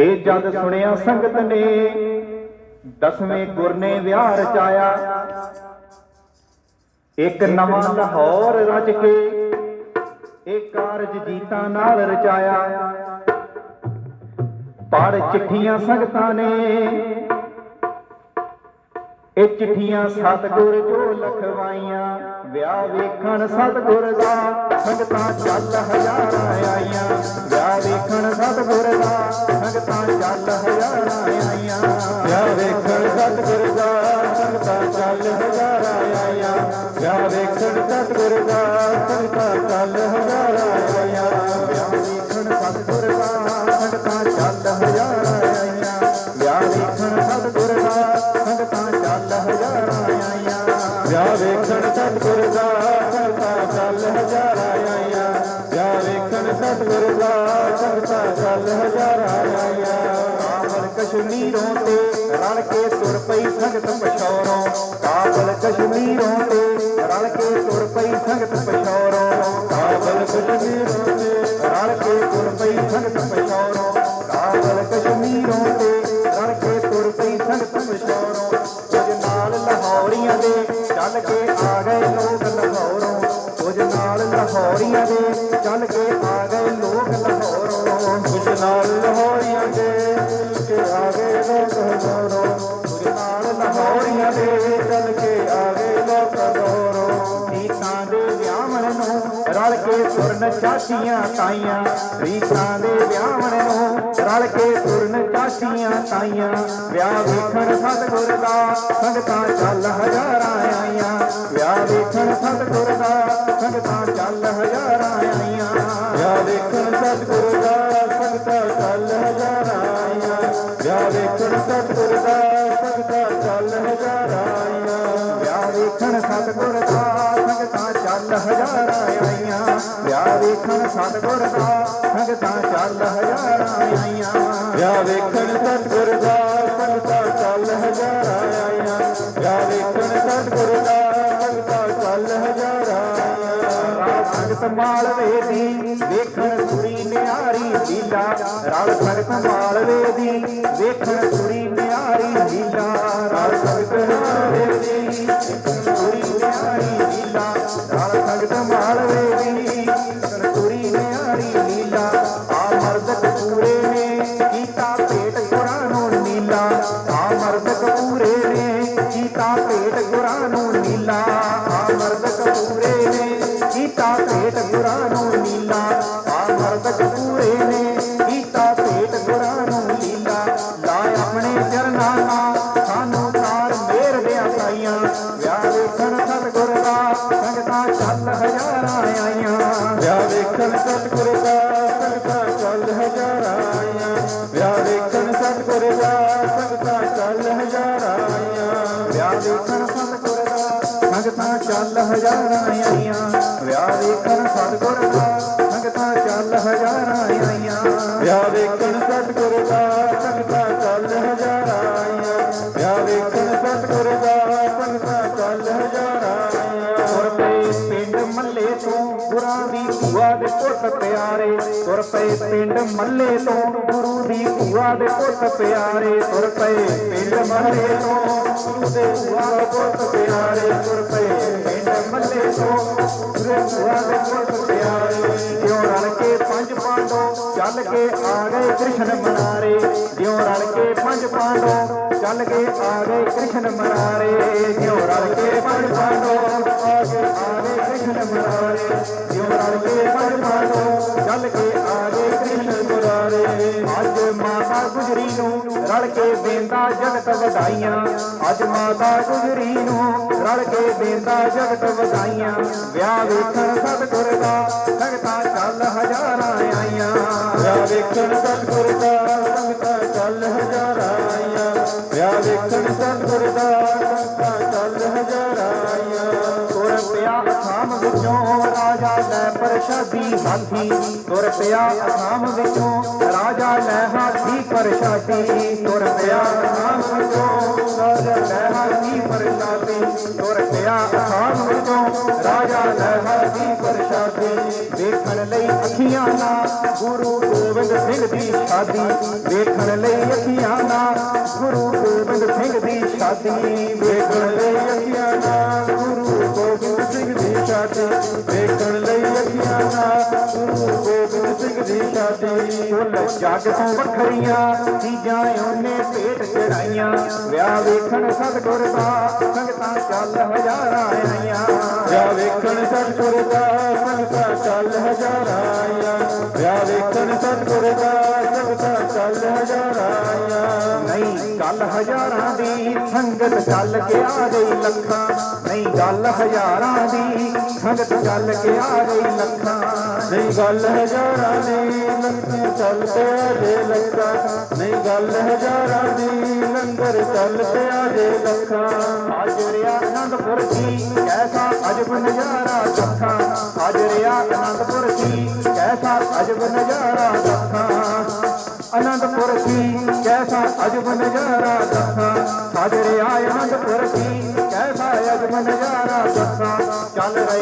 ਇਹ ਜਦ ਸੁਣਿਆ ਸੰਗਤ ਨੇ ਦਸਵੇਂ ਗੁਰ ਨੇ ਵਿਆਹ ਰਚਾਇਆ ਇੱਕ ਨਵਾਂ ਲਾਹੌਰ ਰਚ ਕੇ, ਇਹ ਕਾਰਜ ਜੀਤਾਂ ਨਾਲ ਰਚਾਇਆ। ਪੜ ਚਿੱਠੀਆਂ ਸੰਗਤਾਂ ਨੇ, ਇਹ ਚਿੱਠੀਆਂ ਸਤਿਗੁਰ ਜੋ ਲਖਵਾਈਆਂ, ਵਿਆਹ ਵੇਖਣ ਸਤਿਗੁਰ ਦਾ, ਸੰਗਤਾਂ ਚੱਲ ਹਜ਼ਾਰਾਂ ਆਈਆਂ। ਵੇਖਣ ਸਤਿਗੁਰ ਦਾ, ਸੰਗਤਾਂ ਚੱਲ ਹਜ਼ਾਰਾਂ ਆਈਆਂ। ਵਿਆਹ ਵੇਖਣ ਸਤਿਗੁਰ ਦਾ, ਸੰਗਤਾਂ ਚੱਲ ਹਜ਼ਾਰਾਂ ਆਈਆਂ। ਵਿਆਹ ਵੇਖਣ ਸਤਿਗੁਰ ਦਾ, ਸੰਗਤਾਂ ਚੱਲ ਹਜ਼ਾਰਾਂ ਆਈਆਂ। ਵਿਆਹ ਵੇਖਣ ਸਤਿਗੁਰ ਦਾ, ਸੰਗਤਾਂ ਚੱਲ ਹਜ਼ਾਰਾਂ ਆਈਆਂ। ਵਿਆਹ ਵੇਖਣ ਸਤਿਗੁਰ ਦਾ, ਸੰਗਤਾਂ ਚੱਲ ਹਜ਼ਾਰਾਂ ਆਈਆਂ। ਵਿਆਹ ਵੇਖਣ ਕੇ ਤੁਰ ਪਈ ਸੰਗਤ ਪਛੌਰੋਂ। ਕਾਬਲ ਕਸ਼ਮੀਰੋਂ ਤੇ ਰਲ ਕੇ ਤੁਰ ਪਈ ਸੰਗਤ ਤੁਰਨ ਤਾਈਆਂ, ਰੀਤਾਂ ਦੇ ਵਿਆਹਣ ਨੂੰ ਰਲ ਕੇ ਤੁਰਨ ਚਾਟੀਆਂ ਤਾਈਆਂ। ਵਿਆਹ ਵੇਖਣ ਸਤਿਗੁਰ ਦਾ ਸੰਗਤਾਂ ਚੱਲ ਹਜ਼ਾਰਾਂ ਆਈਆਂ। ਵਿਆਹ ਵੇਖਣ ਸਤਿਗੁਰ ਦਾ ਸੰਗਤਾਂ ਚੱਲ ਹਜ਼ਾਰਾਂ ਆਈਆਂ। ਵਿਆਹ ਵੇਖਣ ਸਤਿਗੁਰ ਦਾ ਸੰਗਤਾਂ ਚੱਲ ਹਜ਼ਾਰਾਂ ਆਈਆਂ। ਵਿਆਹ ਵੇਖਣ ਸਤਿਗੁਰ ਦਾ ਸੰਗਤਾਂ ਚੱਲ ਹਜ਼ਾਰਾਂ ਆਈਆਂ। ਵਿਆਹ ਵੇਖਣ ਸਤਿਗੁਰ ਦਾ ਚੱਲ ਹਜ਼ਾਰਾਂ ਆਈਆਂ। ਵਿਆਹ ਵੇਖਣ ਸਤਿਗੁਰ ਦਾ ਸੰਗਤਾਂ ਚੱਲ ਹਜ਼ਾਰਾਂ ਆਈਆਂ। ਵਿਆਹ ਵੇਖਣ ਸਤਿਗੁਰ ਦਾ ਸੰਗਤਾਂ ਚੱਲ ਹਜ਼ਾਰਾਂ ਆਈਆਂ। ਵਿਆਹ ਵੇਖਣ ਸਤਿਗੁਰ ਦਾ ਸੰਗਤਾਂ ਚੱਲ ਹਜ਼ਾਰਾਂ ਸੰਗਤ ਮਾਲਵੇ ਦੀ ਵੇਖਣ ਕੁੜੀ ਨਿਆਰੀ ਲੀਲਾ। ਰਲ ਸੰਗਤ ਮਾਲਵੇ ਦੀ ਵੇਖਣ ਕੁੜੀ ਪੂਰੇ ਨੇ। ਕੀਤਾ ਭੇਟ ਗੁਰਾਂ ਨੂੰ ਲੀਲਾ। ਲਾ ਆਪਣੇ ਚਰਨਾਂ ਨਾਲ। ਸਾਨੂੰ ਤਾਰ ਮੇਰ ਦੇ ਆਸਾਈਆਂ ਵਿਆਹ ਵੇਖਣ ਸਤਿਗੁਰ ਦਾ। ਸੰਗਤਾਂ ਚੱਲ ਹਜ਼ਾਰਾਂ ਆਈਆਂ। ਵਿਆਹ ਵੇਖਣ ਸਤਿਗੁਰ ਦਾ। ਸੰਗਤਾਂ ਚੱਲ ਹਜ਼ਾਰਾਂ ਆਈਆਂ। ਵਿਆਹ ਵੇਖਣ ਸਤਿਗੁਰ ਦਾ। ਸੰਗਤਾਂ ਚੱਲ ਹਜ਼ਾਰਾਂ ਆਈਆਂ। ਵਿਆਹ ਵੇਖਣ ਸਤਿਗੁਰ ਦਾ। ਸੰਗਤਾਂ ਚੱਲ ਹਜ਼ਾਰਾਂ ਆਈਆਂ। ਵਿਆਹ ਵੇਖਣ ਸਤਿਗੁਰ ਦਾ। ਸੰਗਤਾਂ ਚੱਲ ਹਜ਼ਾਰਾਂ ਆਈਆਂ। ਵਿਆਹ ਵੇਖਣ ਸਤਿਗੁਰ ਦਾ ਸੰਗਤਾਂ ਚੱਲ ਹਜ਼ਾਰਾਂ ਆਈਆਂ। ਵਿਆਹ ਵੇਖਣ ਸਤਿਗੁਰ ਦਾ ਸੰਗਤਾਂ ਚੱਲ ਹਜ਼ਾਰਾਂ ਆਈਆਂ। ਤੁਰ ਪਏ ਪਿੰਡ ਮੱਲੇ ਤੋਂ ਗੁਰਾਂ ਦੀ ਭੂਆ ਦੇ ਪੁੱਤ ਪਿਆਰੇ। ਤੁਰ ਪਏ ਪਿੰਡ ਮੱਲੇ ਤੋਂ ਗੁਰੂ ਦੀ ਭੂਆ ਦੇ ਪੁੱਤ ਪਿਆਰੇ। ਤੁਰ ਪਏ ਪਿੰਡ ਮੱਲੇ ਤੋਂ ਗੁਰੂ ਦੇ ਭੂਆ ਦੇ ਪੁੱਤ ਪਿਆਰੇ। ਤੁਰ ਪਏ ਚੱਲ ਕੇ ਆ ਗਏ ਕ੍ਰਿਸ਼ਨ ਮਨਾਰੇ, ਜਿਉਂ ਰਲ ਕੇ ਪੰਜ ਪਾਂਡੋ ਚੱਲ ਕੇ ਆ ਗਏ ਕ੍ਰਿਸ਼ਨ ਮਨਾਰੇ, ਜਿਉਂ ਰਲ ਕੇ ਪੰਜ ਪਾਂਡੋ ਆ ਕੇ ਆ ਗਏ ਕ੍ਰਿਸ਼ਨ ਮਨਾਰੇ, ਜਿਉਂ ਰਲ ਕੇ ਪੰਜ ਪਾਂਡੋ ਚੱਲ ਕੇ ਆ ਗਏ ਕ੍ਰਿਸ਼ਨ ਮਨਾਰੇ। ਅੱਜ ਮਾਤਾ ਗੁਜਰੀ ਨੂੰ ਰਲ ਕੇ ਦੇਂਦਾ ਜਗਤ ਵਧਾਈਆਂ। ਅੱਜ ਮਾਤਾ ਗੁਜਰੀ ਨੂੰ ਰਲ ਕੇ ਦੇਂਦਾ ਜਗਤ ਵਧਾਈਆਂ। ਵਿਆਹ ਵੇਖਣ ਸਤਿਗੁਰ ਦਾ ਸੰਗਤਾਂ ਚੱਲ ਹਜ਼ਾਰਾਂ ਆਈਆਂ। ਵਿਆਹ ਵੇਖਣ ਸਤਿਗੁਰ ਦਾ ਰਾਜਾ ਲੈ ਪ੍ਰਸ਼ਾਦੀ ਹਾਥੀ ਤੁਰ ਪਿਆ ਅਸਾਮ ਵਿੱਚੋਂ, ਰਾਜਾ ਲੈ ਹਾਥੀ ਪ੍ਰਸ਼ਾਦੀ। ਤੁਰ ਪਿਆ ਅਸਾਮ ਵਿੱਚੋਂ, ਰਾਜਾ ਲੈ ਹਾਥੀ ਪ੍ਰਸ਼ਾਦੀ। ਤੁਰ ਪਿਆ ਅਸਾਮ ਵਿੱਚੋਂ, ਰਾਜਾ ਲੈ ਹਾਥੀ ਪ੍ਰਸ਼ਾਦੀ। ਵੇਖਣ ਲਈ ਅੱਖੀਆਂ ਨਾ ਗੁਰੂ ਗੋਬਿੰਦ ਸਿੰਘ ਦੀ ਸ਼ਾਦੀ। ਵੇਖਣ ਲਈ ਅੱਖੀਆਂ ਨਾ ਗੁਰੂ ਗੋਬਿੰਦ ਸਿੰਘ ਦੀ ਸ਼ਾਦੀ। ਵੇਖਣ ਲਈ ਅੱਖੀਆਂ ਨਾ ਸ਼ਾਦੀ ਜੱਗ ਤੋਂ ਵੱਖਰੀਆਂ ਚੀਜ਼ਾਂ ਉਹਨੇ ਭੇਟ ਚੜਾਈਆਂ। ਵਿਆਹ ਵੇਖਣ ਸਤਿਗੁਰ ਦਾ ਸੰਗਤਾਂ ਚੱਲ ਹਜ਼ਾਰਾਂ ਆਈਆਂ। ਵਿਆਹ ਵੇਖਣ ਸਤਿਗੁਰ ਦਾ ਸੰਗਤਾਂ ਚੱਲ ਹਜ਼ਾਰਾਂ ਆਈਆਂ। ਵਿਆਹ ਵੇਖਣ ਸਤਿਗੁਰ ਦਾ ਸੰਗਤਾਂ ਚੱਲ ਹਜ਼ਾਰਾਂ ਆਈਆਂ। ਨਹੀਂ ਗੱਲ ਹਜ਼ਾਰਾਂ ਦੀ ਸੰਗਤ ਚੱਲ ਕੇ ਆ ਗਈ ਲੱਖਾਂ। ਨਹੀਂ ਗੱਲ ਹਜ਼ਾਰਾਂ ਦੀ ਸੰਗਤ ਚੱਲ ਕੇ ਆ ਗਈ ਲੱਖਾਂ। ਨਹੀਂ ਗੱਲ ਹਜ਼ਾਰਾਂ ਦੀ ਲੰਗਰ ਚੱਲ ਤੇ ਆ ਜੇ ਲੱਖਾਂ। ਨਹੀਂ ਗੱਲ ਹਜ਼ਾਰਾਂ ਦੀ ਲੰਗਰ ਚੱਲ ਤੇ ਆ ਜੇ ਲੱਖਾਂ। ਅੱਜ ਰਿਆ ਆਨੰਦਪੁਰ ਜੀ ਕੈਸਾ ਅਜਬ ਨਜ਼ਾਰਾ ਦੱਖਾਂ ਅੱਜ ਰਿਆ ਆਨੰਦਪੁਰ ਜੀ ਕੈਸਾ ਅਜਬ ਨਜ਼ਾਰਾ ਦੱਖਾਂ ਅਨੰਦਪੁਰ ਜੀ ਕੈਸਾ ਅਜਬ ਨਜ਼ਾਰਾ ਦੱਸਾਂ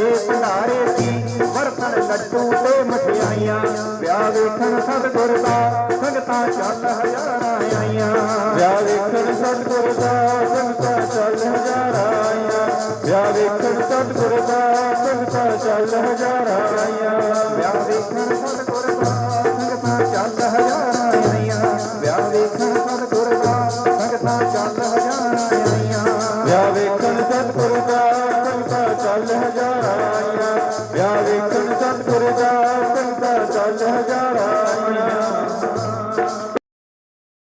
ਚੱਲ ਭੰਡਾਰੇ ਜੀ ਵਰਤਣ ਲੱਡੂ ਤੇ ਮਠਿਆਈਆਂ। ਵਿਆਹ ਵੇਖਣ ਸਤਿਗੁਰ ਦਾ ਸੰਗਤਾਂ ਚੱਲ ਹਜ਼ਾਰਾਂ ਆਈਆਂ। ਵਿਆਹ ਵੇਖਣ ਸਤਿਗੁਰ ਦਾ ਸੰਗਤਾਂ ਚੱਲ ਹਜ਼ਾਰਾਂ ਆਈਆਂ। ਵਿਆਹ ਵੇਖਣ ਸਤਿਗੁਰ ਦਾ ਸੰਗਤਾਂ ਚੱਲ ਹਜ਼ਾਰਾਂ ਆਈਆਂ।